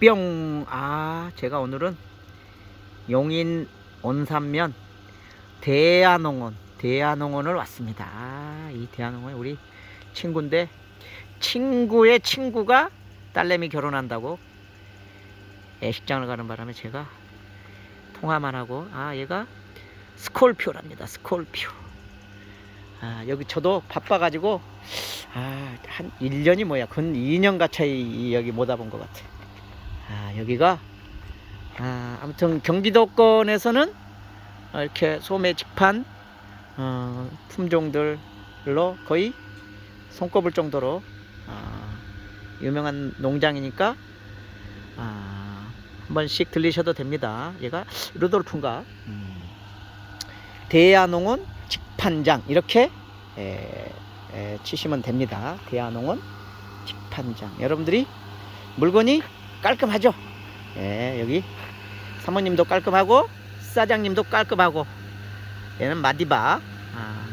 뿅! 아, 제가 오늘은 용인 온산면 대한농원, 대한농원을 왔습니다. 아, 이 대한농원에 우리 친구인데, 친구의 친구가 딸내미 결혼한다고 애식장을 가는 바람에 제가 통화만 하고, 아, 얘가 스콜피오랍니다. 스콜피오. 아, 여기 저도 바빠가지고, 아, 한 1년이 뭐야. 근 2년 가차이 여기 못 와본 것 같아. 아, 여기가 아, 아무튼 경기도권에서는 어, 이렇게 소매 직판 어, 품종들로 거의 손꼽을 정도로 아, 유명한 농장이니까 아, 한 번씩 들리셔도 됩니다. 얘가 루돌프인가? 음. 대야농원 직판장 이렇게 에, 에, 치시면 됩니다. 대야농원 직판장 여러분들이 물건이 깔끔하죠. 예, 여기 사모님도 깔끔하고 사장님도 깔끔하고 얘는 마디바 아,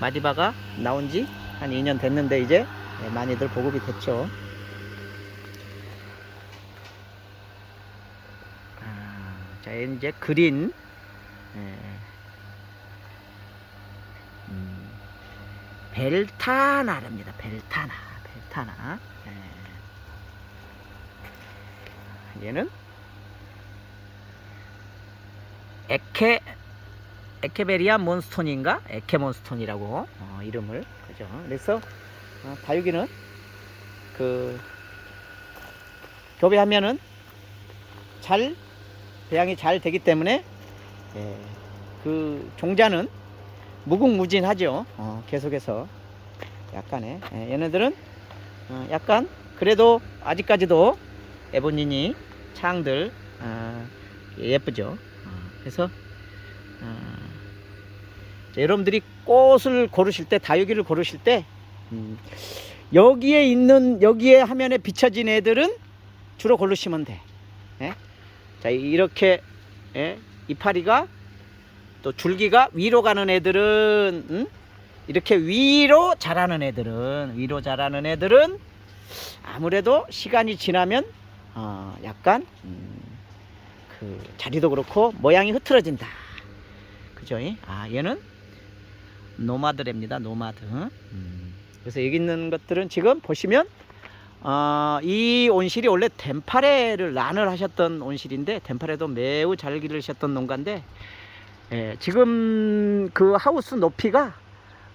마디바가 나온 지 한 2년 됐는데 이제 예, 많이들 보급이 됐죠. 아, 자 이제 그린 예, 음, 벨타나랍니다. 벨타나 벨타나 예. 얘는 에케 에케베리아 몬스톤인가 에케몬스톤이라고 어, 이름을 그죠. 그래서 어, 다육이는 그 교배하면은 잘 배양이 잘 되기 때문에 예, 그 종자는 무궁무진하죠. 어, 계속해서 약간의 예, 얘네들은 어, 약간 그래도 아직까지도 에보니니 창들 어, 예쁘죠. 어, 그래서 어, 자, 여러분들이 꽃을 고르실 때 다육이를 고르실 때 음, 여기에 있는 여기에 화면에 비춰진 애들은 주로 고르시면 돼. 예? 자 이렇게 예? 이파리가 또 줄기가 위로 가는 애들은 음? 이렇게 위로 자라는 애들은 위로 자라는 애들은 아무래도 시간이 지나면 어, 약간 음, 그 자리도 그렇고 모양이 흐트러진다. 그죠? 아 얘는 노마드랍니다. 노마드. 음, 그래서 여기 있는 것들은 지금 보시면 어, 이 온실이 원래 덴파레를 란을 하셨던 온실인데 덴파레도 매우 잘 기르셨던 농가인데 예, 지금 그 하우스 높이가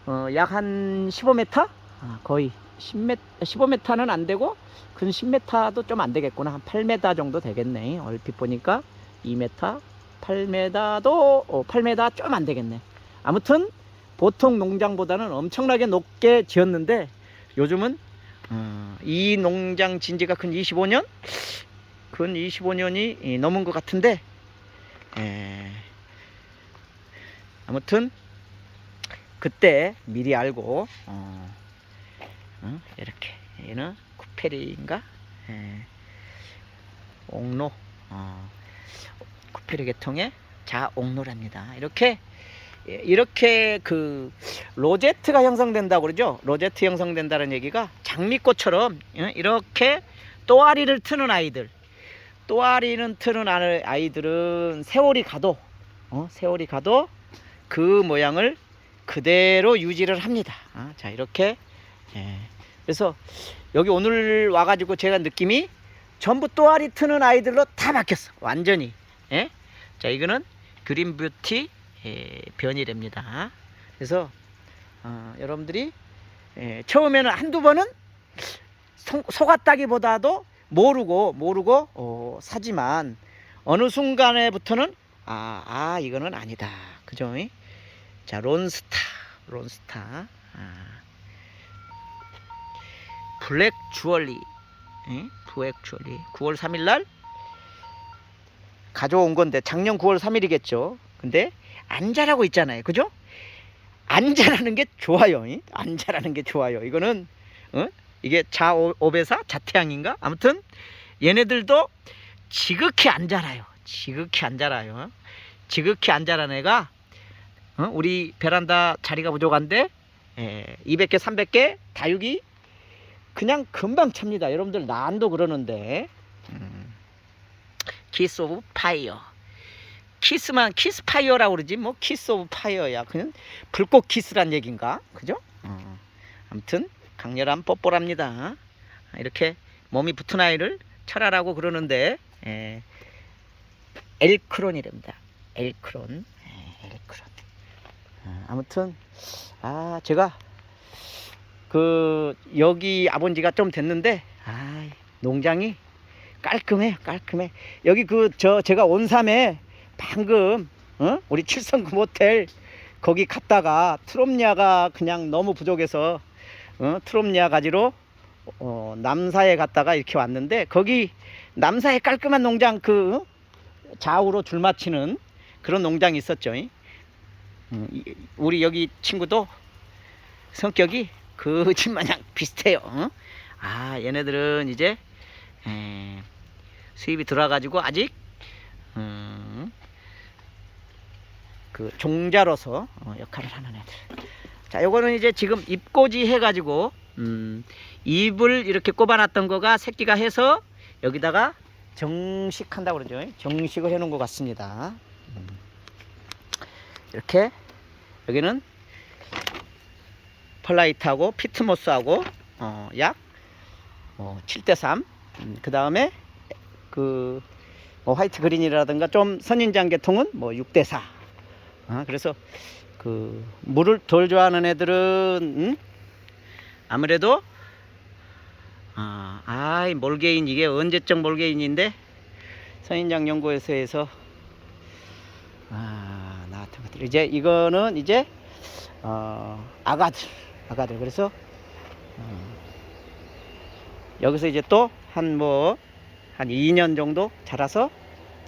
어, 약 한 15m 아, 거의 10m 15m는 안 되고 근 10m도 좀 안 되겠구나. 한 8m 정도 되겠네. 얼핏 보니까 2m 8m도 어, 8m 좀 안 되겠네. 아무튼 보통 농장보다는 엄청나게 높게 지었는데 요즘은 어, 이 농장 진지가 근 25년? 근 25년이 넘은 것 같은데 에, 아무튼 그때 미리 알고 어, 어, 이렇게. 얘는 쿠페리인가? 에, 옥로. 어, 쿠페리 계통의 자옥로랍니다. 이렇게 예, 이렇게 그 로제트가 형성된다고 그러죠. 로제트 형성된다는 얘기가 장미꽃처럼 예, 이렇게 또아리를 트는 아이들, 또아리는 트는 아이- 아이들은 세월이 가도 어, 세월이 가도 그 모양을 그대로 유지를 합니다. 아, 자 이렇게 예. 그래서 여기 오늘 와가지고 제가 느낌이 전부 또아리 트는 아이들로 다 바뀌었어. 완전히. 예? 자 이거는 그린 뷰티 예, 변이랍니다. 그래서 어, 여러분들이 예, 처음에는 한두 번은 속, 속았다기보다도 모르고 모르고 어, 사지만 어느 순간에부터는 아, 아 이거는 아니다. 그죠? 자 론스타 론스타 아. 블랙 주얼리 예? 블랙 주얼리 9월 3일 날 가져온 건데 작년 9월 3일이겠죠. 근데 안 자라고 있잖아요. 그죠? 안 자라는 게 좋아요. 이? 안 자라는 게 좋아요. 이거는 어? 이게 자오베사 자태양인가? 아무튼 얘네들도 지극히 안 자라요. 지극히 안 자라요. 지극히 안 자란 애가 어? 우리 베란다 자리가 부족한데 예, 200개, 300개 다육이 그냥 금방 찹니다. 여러분들 난도 그러는데. 음. 키스 오브 파이어. 키스만 키스 파이어라고 그러지 뭐 키스 오브 파이어야. 그냥 불꽃 키스란 얘긴가? 그죠? 어. 아무튼 강렬한 뽀뽀랍니다. 이렇게 몸이 붙은 아이를 철하라고 그러는데 예. 엘크론이랍니다. 엘크론. 예, 엘크론. 아, 아무튼 아 제가 그 여기 아버지가 좀 됐는데 아 농장이 깔끔해 깔끔해 여기 그 저 제가 온삼에 방금 어? 우리 칠성금 호텔 거기 갔다가 트롬니아가 그냥 너무 부족해서 어? 트롬니아 가지로 어, 남사에 갔다가 이렇게 왔는데 거기 남사에 깔끔한 농장 그 어? 좌우로 줄 맞히는 그런 농장이 있었죠. 이. 음, 이- 우리 여기 친구도 성격이 그 집 마냥 비슷해요. 어? 아 얘네들은 이제 에, 수입이 들어와가지고 아직 음, 그 종자로서 어, 역할을 하는 애들. 자, 요거는 이제 지금 입꼬지 해가지고 음, 잎을 이렇게 꼽아놨던 거가 새끼가 해서 여기다가 정식한다고 그러죠. 정식을 해놓은 것 같습니다. 음. 이렇게 여기는 펄라이트하고 피트모스하고 어, 약 어, 7대3 그 다음에 그 뭐 화이트 그린이라든가 좀 선인장 계통은 뭐 6대4 아, 그래서 그 물을 덜 좋아하는 애들은 음? 아무래도 아, 아이 몰개인 이게 언제적 몰개인인데 선인장 연구소에서 아 나왔던 것들. 이제 이거는 이제 어, 아가들 아가들 그래서 어, 여기서 이제 또한뭐 한 2년 정도 자라서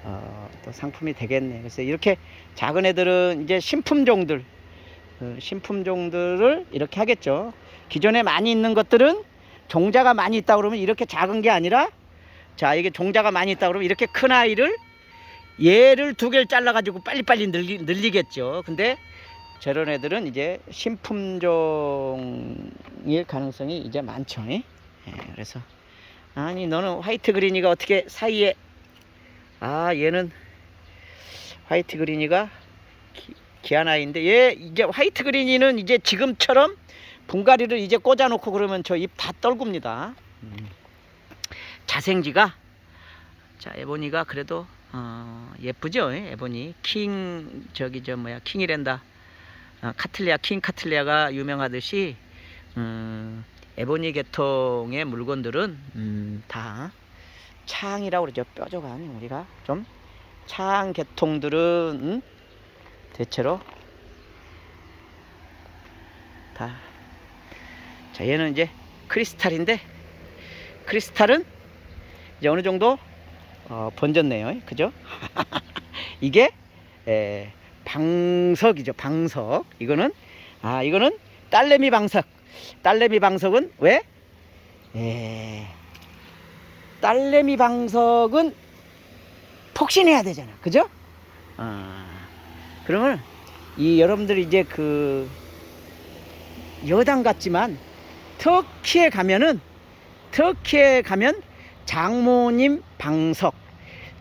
어, 또 상품이 되겠네. 그래서 이렇게 작은 애들은 이제 신품종들 어, 신품종들을 이렇게 하겠죠. 기존에 많이 있는 것들은 종자가 많이 있다 그러면 이렇게 작은 게 아니라 자 이게 종자가 많이 있다 그러면 이렇게 큰 아이를 얘를 두 개를 잘라 가지고 빨리빨리 늘리, 늘리겠죠. 근데 저런 애들은 이제 신품종일 가능성이 이제 많죠. 예, 그래서 아니 너는 화이트 그린이가 어떻게 사이에 아 얘는 화이트 그린이가 기, 기한 아이인데 얘 이제 화이트 그린이는 이제 지금처럼 분갈이를 이제 꽂아놓고 그러면 저잎다 떨굽니다. 음. 자생지가 자 에보니가 그래도 어, 예쁘죠 예, 에보니 킹 저기 저 뭐야 킹이랜다 어, 카틀리아 킹 카틀리아가 유명하듯이 음, 에보니 계통의 물건들은 음, 다 창이라고 그러죠. 뾰족한 우리가 좀 창 계통들은 음, 대체로 다. 자 얘는 이제 크리스탈인데 크리스탈은 이제 어느 정도 어, 번졌네요. 그죠? 이게 에, 방석이죠 방석. 이거는 아 이거는 딸내미 방석. 딸내미 방석은 왜? 에, 딸내미 방석은 폭신해야 되잖아. 그죠? 아, 그러면 이 여러분들이 이제 그 여당 같지만 터키에 가면은 터키에 가면 장모님 방석.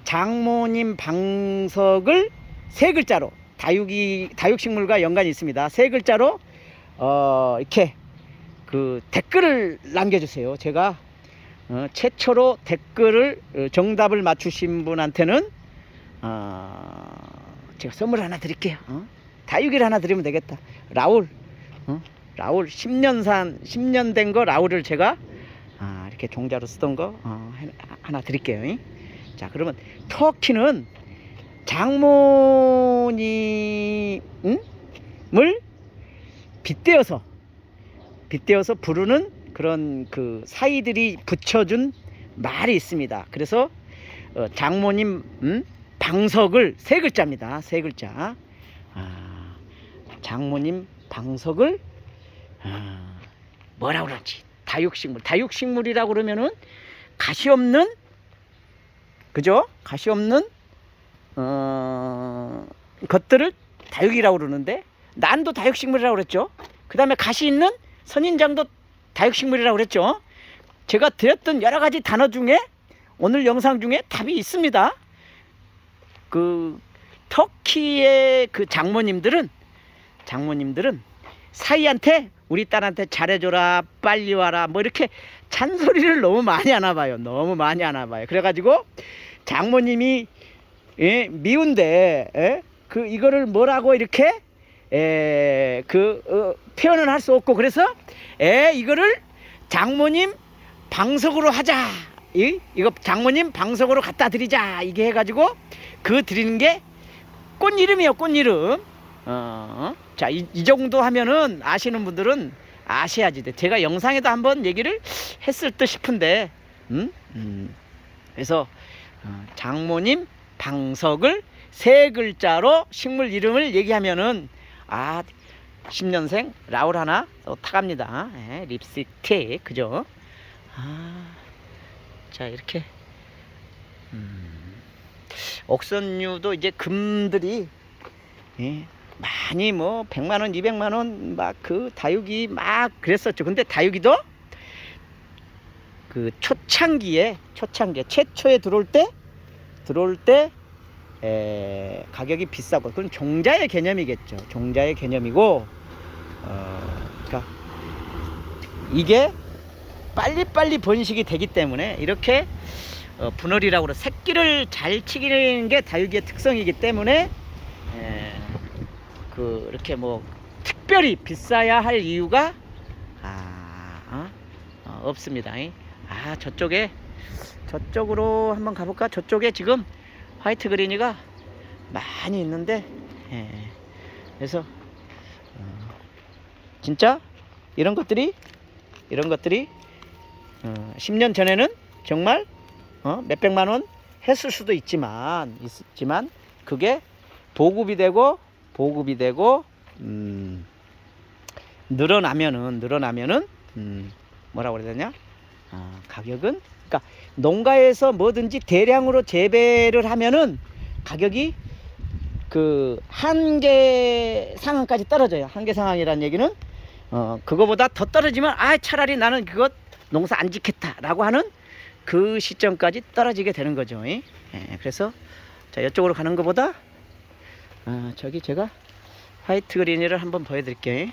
장모님 방석을 세 글자로 다육이 다육식물과 연관이 있습니다. 세 글자로 어 이렇게 그 댓글을 남겨주세요. 제가 어, 최초로 댓글을 어, 정답을 맞추신 분한테는 어, 제가 선물 하나 드릴게요. 어? 다육이를 하나 드리면 되겠다. 라울, 어? 라울 10년산 10년 된 거 라울을 제가 아, 이렇게 종자로 쓰던 거 어, 해- 하나 드릴게요. 잉? 자, 그러면 터키는 장모님을 빗대어서 빗대어서 부르는 그런 그 사이들이 붙여준 말이 있습니다. 그래서 어, 장모님 음? 방석을 세 글자입니다. 세 글자. 아, 장모님 방석을 아, 뭐라 그러지? 다육식물. 다육식물이라고 그러면은 가시 없는 그죠? 가시 없는 어, 것들을 다육이라고 그러는데 난도 다육식물이라고 그랬죠. 그 다음에 가시 있는 선인장도 다육식물이라고 그랬죠. 제가 드렸던 여러 가지 단어 중에 오늘 영상 중에 답이 있습니다. 그 터키의 그 장모님들은 장모님들은 사이한테 우리 딸한테 잘해줘라 빨리 와라 뭐 이렇게 잔소리를 너무 많이 하나 봐요 너무 많이 하나 봐요 그래가지고 장모님이 예, 미운데 예? 그 이거를 뭐라고 이렇게 에, 그 어, 표현을 할 수 없고 그래서 에 이거를 장모님 방석으로 하자 이 이거 장모님 방석으로 갖다 드리자 이게 해가지고 그 드리는 게 꽃 이름이에요 꽃 이름 어, 자, 이, 이 정도 하면은 아시는 분들은 아셔야지 돼. 제가 영상에도 한번 얘기를 했을 듯 싶은데, 음? 음. 그래서 어, 장모님 방석을 세 글자로 식물 이름을 얘기하면은 아 10년생 라울 하나 또 타갑니다. 예, 립스틱 그죠? 아, 자 이렇게 음, 옥선류도 이제 금들이 예, 많이 뭐 100만 원, 200만 원 막 그 다육이 막 그랬었죠. 근데 다육이도 그 초창기에 초창기에 최초에 들어올 때 들어올 때 에, 가격이 비싸고 그건 종자의 개념이겠죠. 종자의 개념이고 어, 그러니까 이게 빨리빨리 번식이 되기 때문에 이렇게 어, 분월이라고 그래 새끼를 잘 치기는 게 다육이의 특성이기 때문에 에, 그 이렇게 뭐 특별히 비싸야 할 이유가 아 어? 어, 없습니다. 이. 아 저쪽에 저쪽으로 한번 가볼까? 저쪽에 지금 화이트 그린이가 많이 있는데 예. 그래서 어, 진짜 이런 것들이 이런 것들이 어, 10년 전에는 정말 어, 몇백만 원 했을 수도 있지만 있지만 그게 보급이 되고 보급이 되고 음, 늘어나면은 늘어나면은 음, 뭐라고 그래야 되냐 아, 가격은 그러니까 농가에서 뭐든지 대량으로 재배를 하면은 가격이 그 한계 상황까지 떨어져요 한계 상황이라는 얘기는 어 그거보다 더 떨어지면 아 차라리 나는 그것 농사 안 짓겠다라고 하는 그 시점까지 떨어지게 되는 거죠 예, 그래서 자 이쪽으로 가는 것보다 아, 저기 제가 화이트 그린이를 한번 보여드릴게요.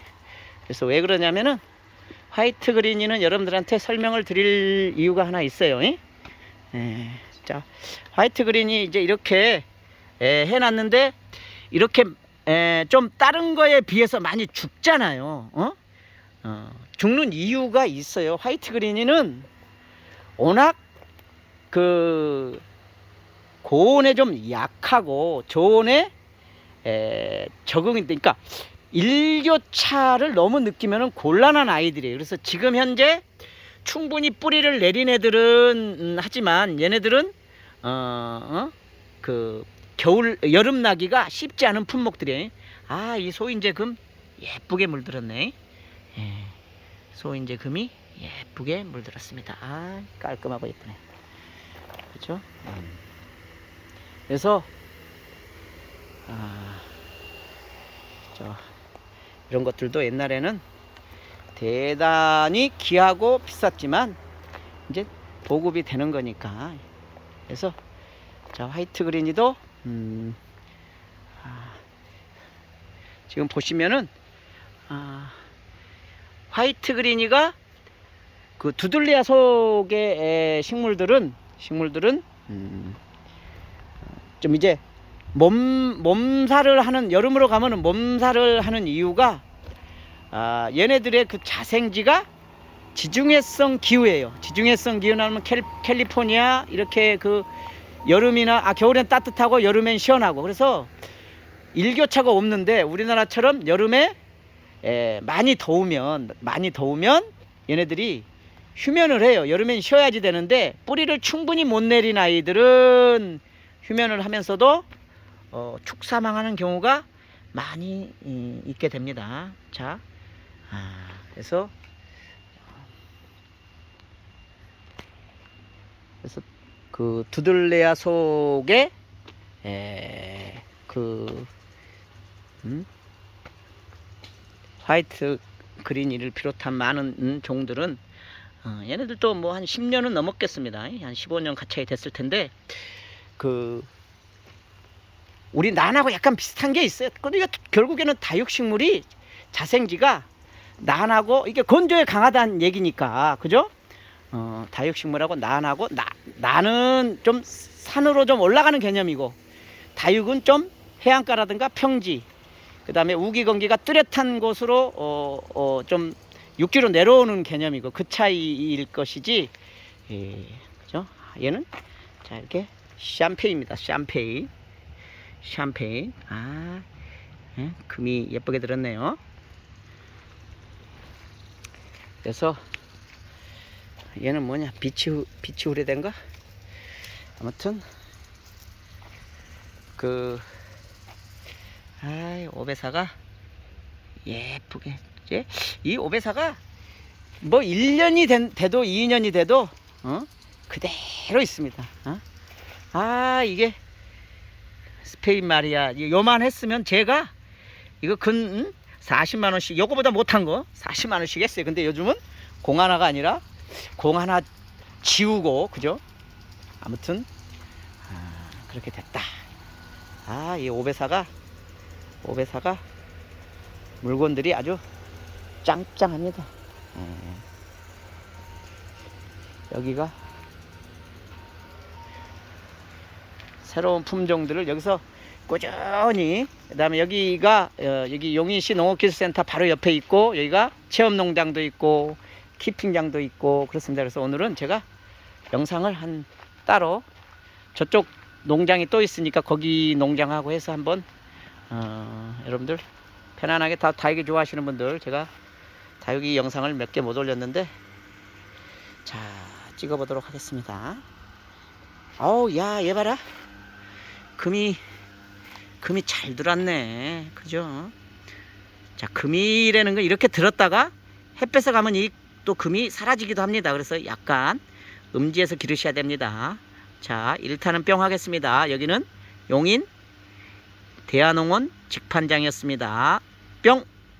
그래서 왜 그러냐면은 화이트 그린이는 여러분들한테 설명을 드릴 이유가 하나 있어요. 예? 예, 자, 화이트 그린이 이제 이렇게 예, 해놨는데 이렇게 예, 좀 다른 거에 비해서 많이 죽잖아요. 어? 어, 죽는 이유가 있어요. 화이트 그린이는 워낙 그 고온에 좀 약하고 저온에 에, 적응이 되니까 일교차를 너무 느끼면 곤란한 아이들이에요. 그래서 지금 현재 충분히 뿌리를 내린 애들은 음, 하지만 얘네들은 어, 어? 그 겨울 여름 나기가 쉽지 않은 품목들이에요. 아, 이 소인제 금 예쁘게 물들었네. 예, 소인제 금이 예쁘게 물들었습니다. 아, 깔끔하고 예쁘네. 그렇죠? 음. 그래서 아, 저 이런 것들도 옛날에는 대단히 귀하고 비쌌지만 이제 보급이 되는 거니까. 그래서 자 화이트 그린이도 음, 아, 지금 보시면은 아, 화이트 그린이가 그 두들리아 속의 에, 식물들은 식물들은 음, 좀 이제 몸 몸살을 하는 여름으로 가면은 몸살을 하는 이유가 아, 얘네들의 그 자생지가 지중해성 기후예요. 지중해성 기후라면 캘, 캘리포니아 이렇게 그 여름이나 아 겨울엔 따뜻하고 여름엔 시원하고 그래서 일교차가 없는데 우리나라처럼 여름에 에, 많이 더우면 많이 더우면 얘네들이 휴면을 해요. 여름엔 쉬어야지 되는데 뿌리를 충분히 못 내린 아이들은 휴면을 하면서도 어, 축사망하는 경우가 많이 이, 있게 됩니다. 자, 아, 그래서 그래서 그 두들레아 속에 에, 그 음? 화이트 그린이를 비롯한 많은 음, 종들은 어, 얘네들도 뭐 한 10년은 넘었겠습니다. 한 15년 가까이 됐을 텐데 그 우리 난하고 약간 비슷한 게 있어요. 근데 결국에는 다육식물이 자생지가 난하고 이게 건조에 강하다는 얘기니까 그죠? 어, 다육식물하고 난하고 나, 나는 좀 산으로 좀 올라가는 개념이고 다육은 좀 해안가라든가 평지 그 다음에 우기건기가 뚜렷한 곳으로 어, 어, 좀 육지로 내려오는 개념이고 그 차이일 것이지 예, 그죠? 얘는 자 이렇게 샴페인입니다 샴페인 샴페인. 아 예, 금이 예쁘게 들었네요. 그래서 얘는 뭐냐? 빛이 후- 빛이 오래된가 아무튼 그 아이 오베사가 예쁘게 이제 이 오베사가 뭐 1년이 된, 돼도 2년이 돼도 어? 그대로 있습니다. 어? 아 이게 스페인 말이야. 요만 했으면 제가 이거 근 40만 원씩 요거보다 못한 거 40만 원씩 했어요. 근데 요즘은 공 하나가 아니라 공 하나 지우고 그죠? 아무튼 아, 그렇게 됐다. 아 이 오베사가 오베사가 물건들이 아주 짱짱합니다. 예. 여기가 새로운 품종들을 여기서 꾸준히 그다음에 여기가 어, 여기 용인시 농업기술센터 바로 옆에 있고 여기가 체험농장도 있고 키핑장도 있고 그렇습니다. 그래서 오늘은 제가 영상을 한 따로 저쪽 농장이 또 있으니까 거기 농장하고 해서 한번 어, 여러분들 편안하게 다 다육이 좋아하시는 분들 제가 다육이 영상을 몇 개 못 올렸는데 자 찍어보도록 하겠습니다. 어우 야얘 봐라 금이 금이 잘 들었네 그죠? 자 금이라는 건 이렇게 들었다가 햇볕에 가면 이 또 금이 사라지기도 합니다. 그래서 약간 음지에서 기르셔야 됩니다. 자, 1타는 뿅 하겠습니다. 여기는 용인 대한농원 직판장이었습니다. 뿅!